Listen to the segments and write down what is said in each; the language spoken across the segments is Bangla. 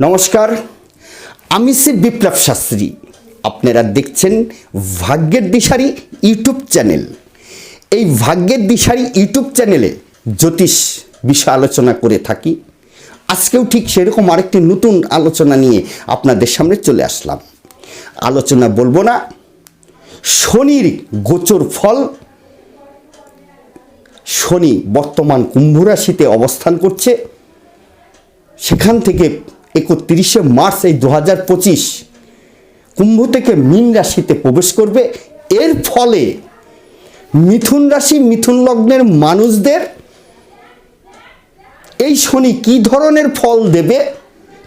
নমস্কার, আমি শ্রী বিপ্লব শাস্ত্রী। আপনারা দেখছেন ভাগ্যের দিশারি ইউটিউব চ্যানেল। এই ভাগ্যের দিশারি ইউটিউব চ্যানেলে জ্যোতিষ বিষয় আলোচনা করে থাকি। আজকেও ঠিক সেরকম আরেকটি নতুন আলোচনা নিয়ে আপনাদের সামনে চলে আসলাম। আলোচনা বলব না, শনির গোচর ফল, শনি বর্তমান কুম্ভ রাশিতে অবস্থান করছে। সেখান থেকে একত্রিশে মার্চ এই দু হাজার পঁচিশ কুম্ভ থেকে মীন রাশিতে প্রবেশ করবে। এর ফলে মিথুন রাশি, মিথুন লগ্নের মানুষদের এই শনি কি ধরনের ফল দেবে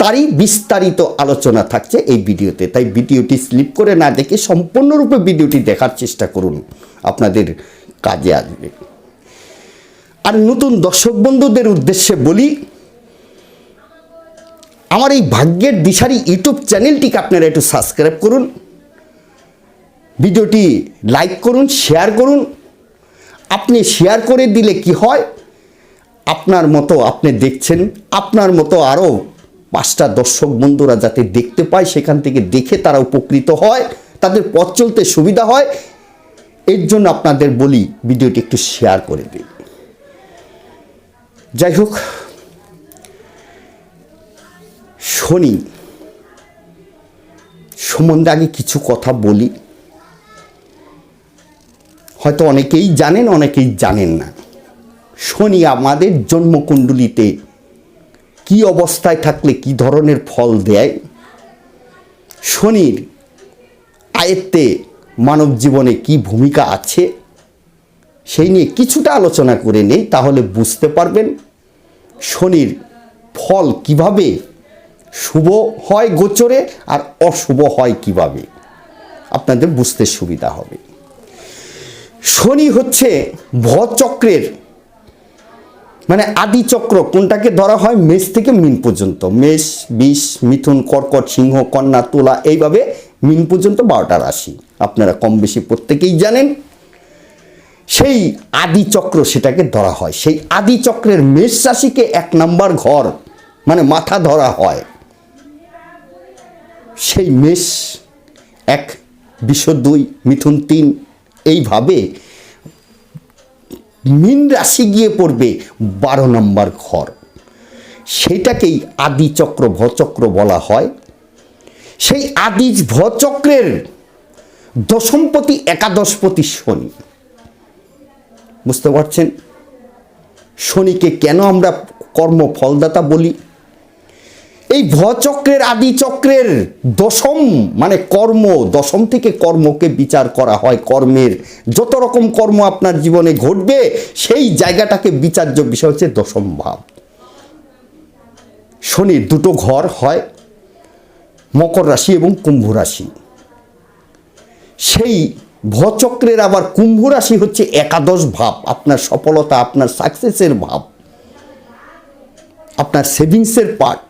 তারই বিস্তারিত আলোচনা থাকছে এই ভিডিওতে। তাই ভিডিওটি স্লিপ করে না দেখে সম্পূর্ণরূপে ভিডিওটি দেখার চেষ্টা করুন। আপনাদের কাজে আসবে। আর নতুন দর্শক বন্ধুদের উদ্দেশ্যে বলি আমার এই ভাগ্যের দিশারি ইউটিউব চ্যানেলটিকে আপনারা একটু সাবস্ক্রাইব করুন। ভিডিওটি লাইক করুন শেয়ার করুন। আপনি শেয়ার করে দিলে কি হয়? আপনার মতো আপনি দেখছেন, আপনার মতো আরও পাঁচটা দর্শক বন্ধুরা যাতে দেখতে পায়, সেখান থেকে দেখে তারা উপকৃত হয়, তাদের পথ চলতে সুবিধা হয়। এর জন্য আপনাদের বলি, ভিডিওটি একটু শেয়ার করে দিন যাই হোক শনি, সম্বন্ধে আগে কিছু কথা বলি। হয়তো অনেকেই জানেন অনেকেই জানেন না। শনি, আমাদের জন্মকুণ্ডলিতে কি অবস্থায় থাকলে কি ধরনের ফল দেয়? শনির আয়ত্তে মানব জীবনে কি ভূমিকা আছে? সেই নিয়ে কিছুটা আলোচনা করে নেই, তাহলে বুঝতে পারবেন। শনির ফল কীভাবে শুভ হয় গোচরে আর অশুভ হয় কীভাবে? আপনাদের বুঝতে সুবিধা হবে। শনি হচ্ছে ভচক্রের মানে আদি চক্র, কোনটাকে ধরা হয়? মেষ থেকে মিন পর্যন্ত। মেষ, বিষ, মিথুন, কর্কট, সিংহ, কন্যা, তুলা, এইভাবে মিন পর্যন্ত বারোটা রাশি। আপনারা কম বেশি প্রত্যেকেই জানেন। সেই আদি চক্র সেটাকে ধরা হয়। সেই আদি চক্রের মেষ রাশিকে এক নাম্বার ঘর মানে মাথা ধরা হয়। সেই মেষ, এক বিশ্ব দুই, মিথুন তিন, এইভাবে মিন রাশি গিয়ে পড়বে বারো নম্বর ঘর। সেইটাকেই আদি চক্র ভচক্র বলা হয়। সেই আদি ভচক্রের দশমপতি, একাদশপতি শনি। বুঝতে পারছেন? শনিকে কেন আমরা কর্ম ফলদাতা বলি? এই ভচক্রের আদি চক্রের দশম মানে কর্ম, দশম থেকে কর্মকে বিচার করা হয় কর্মের। যত রকম কর্ম আপনার জীবনে ঘটবে, সেই জায়গাটাকে বিচার্য বিষয় হচ্ছে দশম ভাব। শনির দুটো ঘর হয়, মকর রাশি এবং কুম্ভ রাশি। সেই ভচক্রের আবার কুম্ভ রাশি হচ্ছে একাদশ ভাব, আপনার সফলতা, আপনার সাকসেসের ভাব, আপনার সেভিংসের পার্ট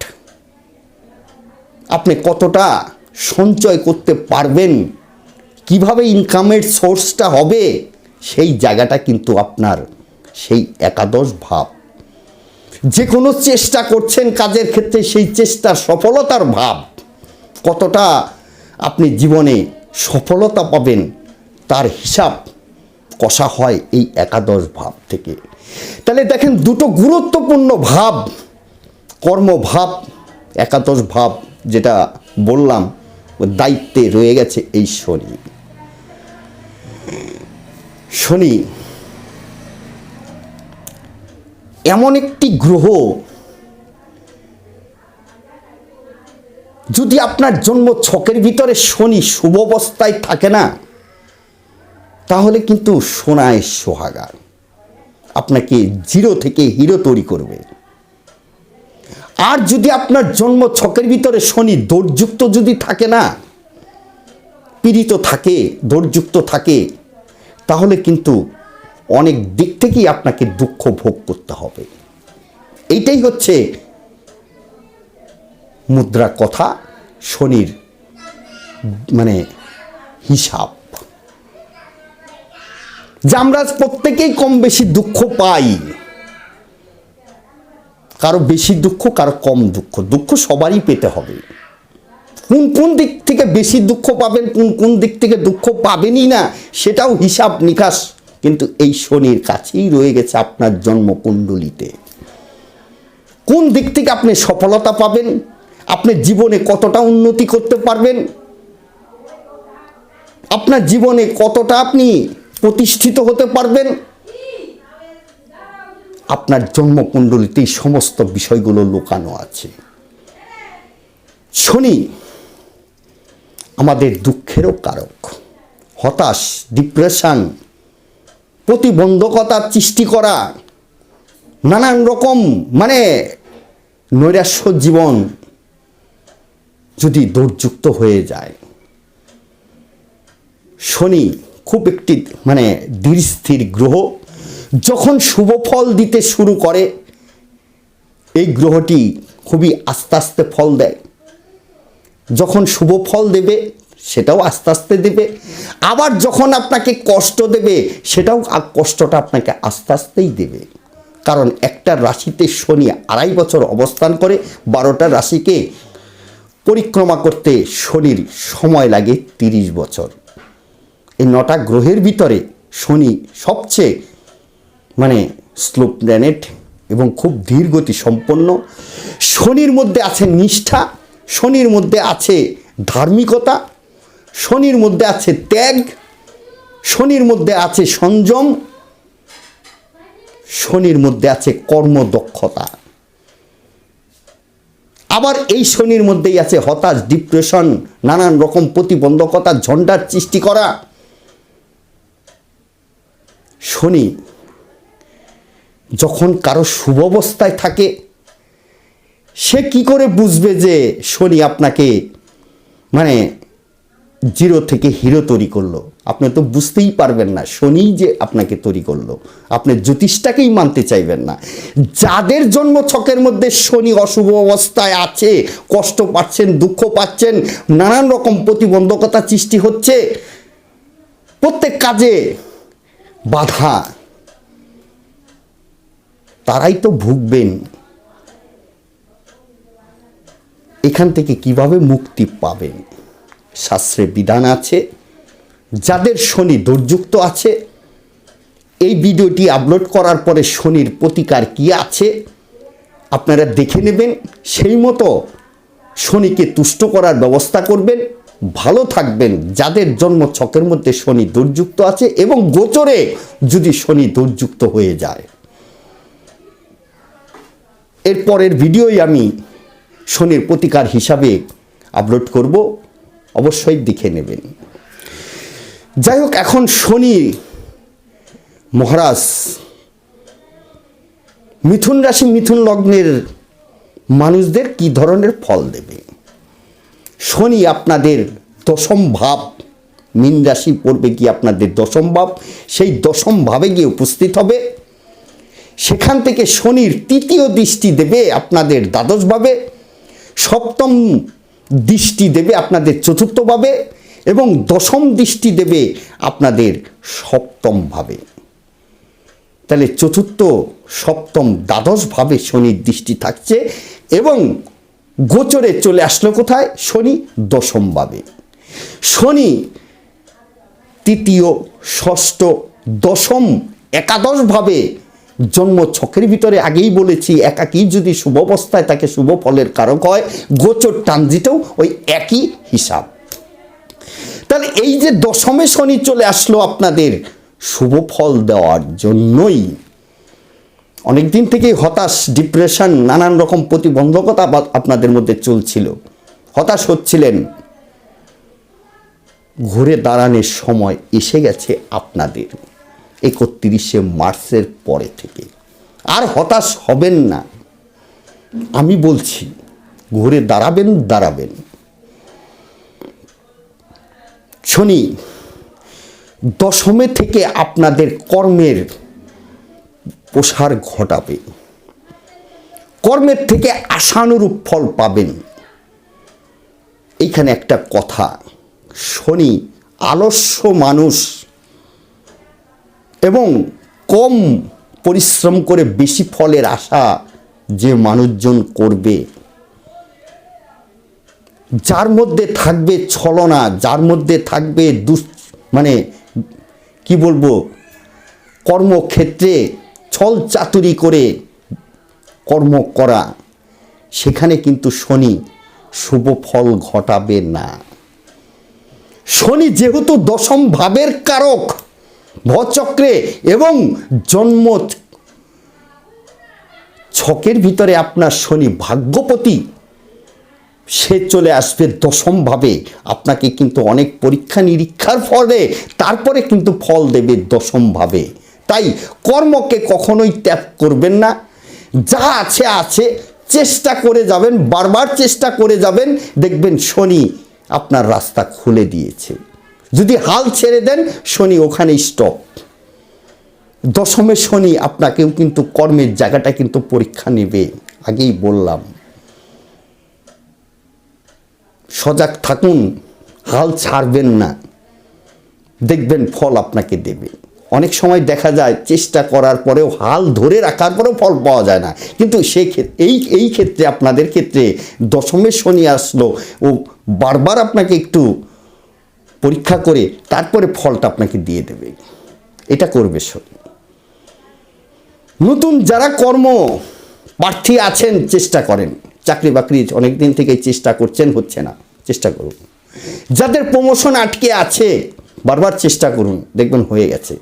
আপনি কতটা সঞ্চয় করতে পারবেন? কীভাবে ইনকামের সোর্সটা হবে? সেই জায়গাটা কিন্তু আপনার সেই একাদশ ভাব। যে কোনো চেষ্টা করছেন কাজের ক্ষেত্রে সেই চেষ্টা সফলতার ভাব। কতটা আপনি জীবনে সফলতা পাবেন তার হিসাব কষা হয় এই একাদশ ভাব থেকে। তাহলে দেখেন দুটো গুরুত্বপূর্ণ ভাব, কর্মভাব, একাদশ ভাব। যেটা বললাম দায়িত্বে রয়ে গেছে এই শনি। শনি এমন একটি গ্রহ, যদি আপনার জন্ম ছকের ভিতরে শনি শুভ অবস্থায় থাকে না, তাহলে কিন্তু সোনায় সোহাগার। আপনাকে জিরো থেকে হিরো তৈরি করবে। আর যদি আপনার জন্ম ছকের ভিতরে শনি দৌড়যুক্ত যদি থাকে না, পীড়িত থাকে দৌড়যুক্ত থাকে, তাহলে কিন্তু অনেক দিক থেকেই আপনাকে দুঃখ ভোগ করতে হবে। এইটাই হচ্ছে মুদ্রা কথা, শনির মানে হিসাব। যে আমরা প্রত্যেকেই কম বেশি দুঃখ পাই। কারও বেশি দুঃখ, কারও কম দুঃখ। দুঃখ সবারই পেতে হবে। কোন কোন দিক থেকে বেশি দুঃখ পাবেন, কোন কোন দিক থেকে দুঃখ পাবেনই না, সেটাও হিসাব নিকাশ। কিন্তু এই শনির কাছেই রয়ে গেছে আপনার জন্মকুণ্ডলিতে। কোন দিক থেকে আপনি সফলতা পাবেন, আপনি জীবনে কতটা উন্নতি করতে পারবেন, আপনার জীবনে কতটা আপনি প্রতিষ্ঠিত হতে পারবেন আপনার জন্মকুণ্ডলিতে সমস্ত বিষয়গুলো লুকানো আছে। শনি আমাদের দুঃখেরও কারক। হতাশ, ডিপ্রেশন, প্রতিবন্ধকতার সৃষ্টি করা, নানান রকম মানে নৈরাশ্য জীবন যদি দৌর্যুক্ত হয়ে যায়। শনি খুব একটি মানে ধীরস্থির গ্রহ। যখন শুভ ফল দিতে শুরু করে, এই গ্রহটি খুবই আস্তে আস্তে ফল দেয়। যখন শুভ ফল দেবে, সেটাও আস্তে আস্তে দেবে। আবার যখন আপনাকে কষ্ট দেবে, সেটাও কষ্টটা আপনাকে আস্তে আস্তেই দেবে। কারণ একটা রাশিতে শনি আড়াই বছর অবস্থান করে, বারোটা রাশিকে পরিক্রমা করতে শনির সময় লাগে তিরিশ বছর। এই নটা গ্রহের ভিতরে শনি সবচেয়ে মানে স্লো প্ল্যানেট এবং খুব ধীরগতি সম্পন্ন। শনির মধ্যে আছে নিষ্ঠা, শনির মধ্যে আছে ধার্মিকতা, শনির মধ্যে আছে ত্যাগ, শনির মধ্যে আছে সংযম, শনির মধ্যে আছে কর্মদক্ষতা। আবার এই শনির মধ্যেই আছে হতাশ, ডিপ্রেশন, নানান রকম প্রতিবন্ধকতা ঝণ্ডার সৃষ্টি করা। শনি যখন কারও শুভ অবস্থায় থাকে, সে কি করে বুঝবে যে শনি আপনাকে মানে জিরো থেকে হিরো তৈরি করল? আপনি তো বুঝতেই পারবেন না শনি যে আপনাকে তৈরি করল। আপনি জ্যোতিষটাকেই মানতে চাইবেন না। যাদের জন্ম ছকের মধ্যে শনি অশুভ অবস্থায় আছে, কষ্ট পাচ্ছেন, দুঃখ পাচ্ছেন, নানান রকম প্রতিবন্ধকতা সৃষ্টি হচ্ছে, প্রত্যেক কাজে বাধা তারাই তো ভুগবেন। এখান থেকে কীভাবে মুক্তি পাবেন? শাস্ত্রে বিধান আছে, যাদের শনি দুর্যুক্ত আছে, এই ভিডিওটি আপলোড করার পরে শনির প্রতিকার কি আছে, আপনারা দেখে নেবেন। সেই মতো শনিকে তুষ্ট করার ব্যবস্থা করবেন। ভালো থাকবেন। যাদের জন্ম ছকের মধ্যে শনি দুর্যুক্ত আছে এবং গোচরে যদি শনি দুর্যুক্ত হয়ে যায়। এর পরের ভিডিওই আমি শনির প্রতিকার হিসাবে আপলোড করব। অবশ্যই দেখে নেবেন। যাই হোক, এখন শনি মহারাজ মিথুন রাশি, মিথুন লগ্নের মানুষদের কি ধরনের ফল দেবে? শনি আপনাদের দশম ভাব, মীন রাশি পড়বে কি আপনাদের দশম ভাব? সেই দশম ভাবে গিয়ে উপস্থিত হবে। সেখান থেকে শনির তৃতীয় দৃষ্টি দেবে আপনাদের দ্বাদশভাবে, সপ্তম দৃষ্টি দেবে আপনাদের চতুর্থভাবে এবং দশম দৃষ্টি দেবে আপনাদের সপ্তমভাবে। তাহলে চতুর্থ, সপ্তম, দ্বাদশভাবে শনির দৃষ্টি থাকছে এবং গোচরে চলে আসলো কোথায়? শনি দশমভাবে। শনি তৃতীয়, ষষ্ঠ, দশম, একাদশভাবে জন্ম ছকের ভিতরে আগেই বলেছি, একাকী যদি শুভ অবস্থায় তাকে শুভ ফলের কারক হয়, গোচর ট্রানজিটেও ওই একই হিসাব। তাহলে এই যে দশমে শনি চলে আসলো আপনাদের শুভ ফল দেওয়ার জন্যই। অনেক দিন থেকেই হতাশ, ডিপ্রেশন, নানান রকম প্রতিবন্ধকতা আপনাদের মধ্যে চলছিল। হতাশ হচ্ছিলেন। ঘুরে দাঁড়ানোর সময় এসে গেছে আপনাদের। একত্রিশে মার্চের পরে থেকে। আর হতাশ হবেন না। আমি বলছি, ঘুরে দাঁড়াবেন দাঁড়াবেন। শনি, দশমে থেকে আপনাদের কর্মের প্রসার ঘটাবে। কর্মের থেকে আশানুরূপ ফল পাবেন। এইখানে একটা কথা, শনি আলস্য মানুষ। এবং কম পরিশ্রম করে বেশি ফলের আশা যে মানুষজন করবে। যার মধ্যে থাকবে ছলনা, যার মধ্যে থাকবে দুস মানে কি বলব, কর্মক্ষেত্রে ছল চাতুরি করে কর্ম করা, সেখানে কিন্তু শনি শুভ ফল ঘটাবে না। শনি যেহেতু দশম ভাবের কারক ভচক্রে এবং জন্ম ছকের ভিতরে আপনার শনি ভাগ্যপতি, সে চলে আসবে দশমভাবে আপনাকে কিন্তু অনেক পরীক্ষা নিরীক্ষার ফলে তারপরে কিন্তু ফল দেবে দশমভাবে তাই কর্মকে কখনোই ত্যাগ করবেন না। যা আছে আছে। চেষ্টা করে যাবেন, বারবার চেষ্টা করে যাবেন। দেখবেন শনি আপনার রাস্তা খুলে দিয়েছে। যদি হাল ছেড়ে দেন, শনি ওখানে স্টপ দশমে শনি আপনাকেও কিন্তু কর্মের জায়গাটা কিন্তু পরীক্ষা নেবে, আগেই বললাম। সজাগ থাকুন, হাল ছাড়বেন না। দেখবেন ফল আপনাকে দেবে। অনেক সময় দেখা যায়, চেষ্টা করার পরেও হাল ধরে রাখার পরেও ফল পাওয়া যায় না। কিন্তু সেই এই এই ক্ষেত্রে, আপনাদের ক্ষেত্রে দশমের শনি আসলো, ও বারবার আপনাকে একটু পরীক্ষা করে তারপরে ফলটা আপনাকে দিয়ে দেবে। এটা করবে শনি নতুন যারা কর্ম প্রার্থী আছেন, চেষ্টা করেন। চাকরি বাকরি অনেক দিন থেকে চেষ্টা করছেন, হচ্ছে না। চেষ্টা করুন। যাদের প্রমোশন আটকে আছে, বারবার চেষ্টা করুন। দেখবেন হয়ে গেছে।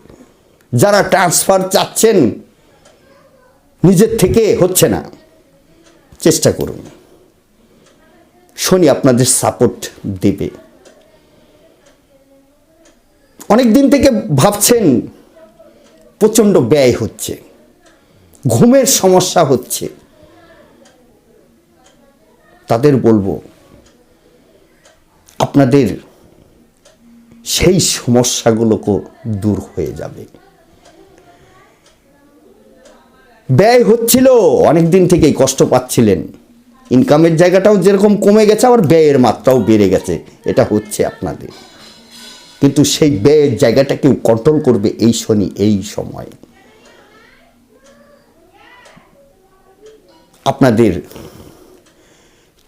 যারা ট্রান্সফার চাচ্ছেন, নিজের থেকে হচ্ছে না। চেষ্টা করুন। শনি আপনাদের সাপোর্ট দেবে। অনেক দিন থেকে ভাবছেন প্রচণ্ড ব্যয় হচ্ছে, ঘুমের সমস্যা হচ্ছে। তাদের বলব, আপনাদের সেই সমস্যাগুলোকে দূর হয়ে যাবে। ব্যয় হচ্ছিল অনেক দিন থেকেই কষ্ট পাচ্ছিলেন। ইনকামের জায়গাটাও যেরকম কমে গেছে, আবার ব্যয়ের মাত্রাও বেড়ে গেছে। এটা হচ্ছে আপনাদের। কিন্তু সেই ব্যয়ের জায়গাটাকেও কন্ট্রোল করবে এই শনি, এই সময়। আপনাদের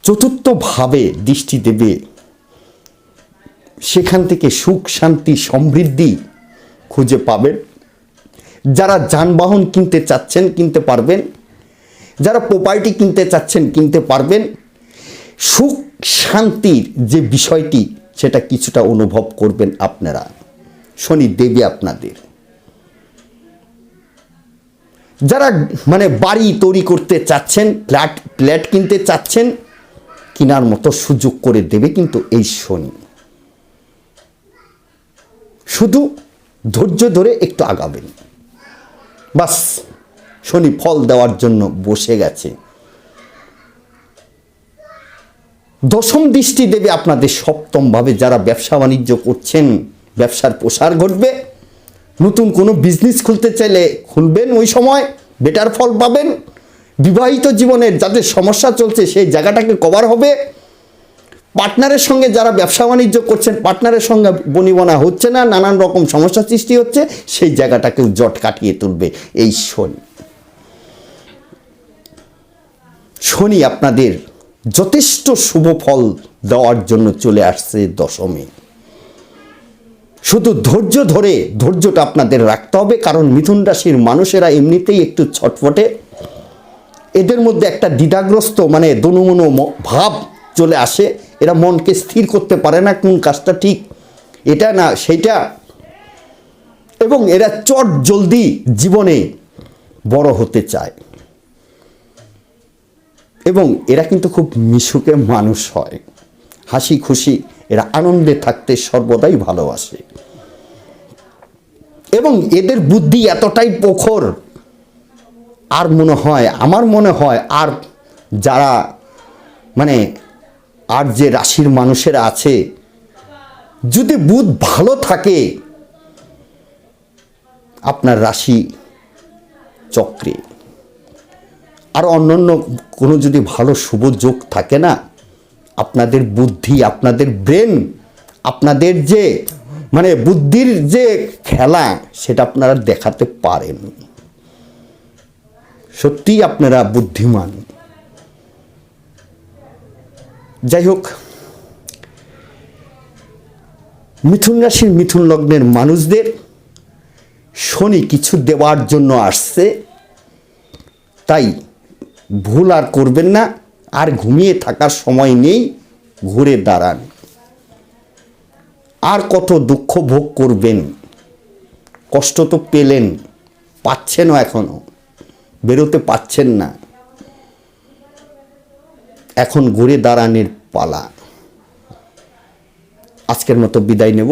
চতুর্থভাবে দৃষ্টি দেবে, সেখান থেকে সুখ, শান্তি, সমৃদ্ধি খুঁজে পাবেন। যারা যানবাহন কিনতে চাচ্ছেন, কিনতে পারবেন। যারা প্রপার্টি কিনতে চাচ্ছেন, কিনতে পারবেন। সুখ, শান্তির যে বিষয়টি সেটা কিছুটা অনুভব করবেন আপনারা। শনি দেবী আপনাদের। যারা মানে বাড়ি তৈরি করতে চাচ্ছেন, ফ্ল্যাট ফ্ল্যাট কিনতে চাচ্ছেন, কেনার মতো সুযোগ করে দেবে কিন্তু এই শনি। শুধু ধৈর্য ধরে একটু আগাবেন। বাস, শনি ফল দেওয়ার জন্য বসে গেছে। দশম দৃষ্টি দেবে আপনাদের সপ্তমভাবে যারা ব্যবসা বাণিজ্য করছেন, ব্যবসার প্রসার ঘটবে। নতুন কোনো বিজনেস খুলতে চাইলে খুলবেন ওই সময় বেটার ফল পাবেন। বিবাহিত জীবনের যাদের সমস্যা চলছে, সেই জায়গাটাকে কভার হবে। পার্টনারের সঙ্গে যারা ব্যবসা বাণিজ্য করছেন পার্টনারের সঙ্গে বনিবনা হচ্ছে না, নানান রকম সমস্যা সৃষ্টি হচ্ছে, সেই জায়গাটাকেও জট কাটিয়ে তুলবে এই শনি। শনি আপনাদের যথেষ্ট শুভ ফল দেওয়ার জন্য চলে আসছে দশমী। শুধু ধৈর্য ধরে ধৈর্যটা আপনাদের রাখতে হবে, কারণ মিথুন রাশির মানুষেরা এমনিতেই একটু ছটফটে। এদের মধ্যে একটা দ্বিধাগ্রস্ত মানে দনুমনো ভাব চলে আসে। এরা মনকে স্থির করতে পারে না কোন কাজটা ঠিক, এটা না সেটা এবং এরা চট জলদি জীবনে বড় হতে চায়। এবং এরা কিন্তু খুব মিশুকে মানুষ হয়। হাসি খুশি, এরা আনন্দে থাকতে সর্বদাই ভালোবাসে। এবং এদের বুদ্ধি এতটাই প্রখর, আর মনে হয়, আমার মনে হয়, আর যারা মানে আর যে রাশির মানুষেরা আছে, যদি বুধ ভালো থাকে, আপনার রাশি চক্রে। আর অন্যান্য কোনো যদি ভালো শুভ যোগ থাকে না, আপনাদের বুদ্ধি, আপনাদের ব্রেন, আপনাদের যে মানে বুদ্ধির যে খেলা, সেটা আপনারা দেখাতে পারেন। সত্যিই আপনারা বুদ্ধিমান। যাই হোক, মিথুন রাশির মিথুন লগ্নের মানুষদের শনি কিছু দেওয়ার জন্য আসছে, তাই ভুল আর করবেন না, আর ঘুমিয়ে থাকার সময় নেই, ঘুরে দাঁড়ান। আর কত দুঃখ ভোগ করবেন, কষ্ট তো পেলেন, পাচ্ছেনও এখনও বেরোতে পাচ্ছেন না। এখন ঘুরে দাঁড়ানোর পালা। আজকের মতো বিদায় নেব।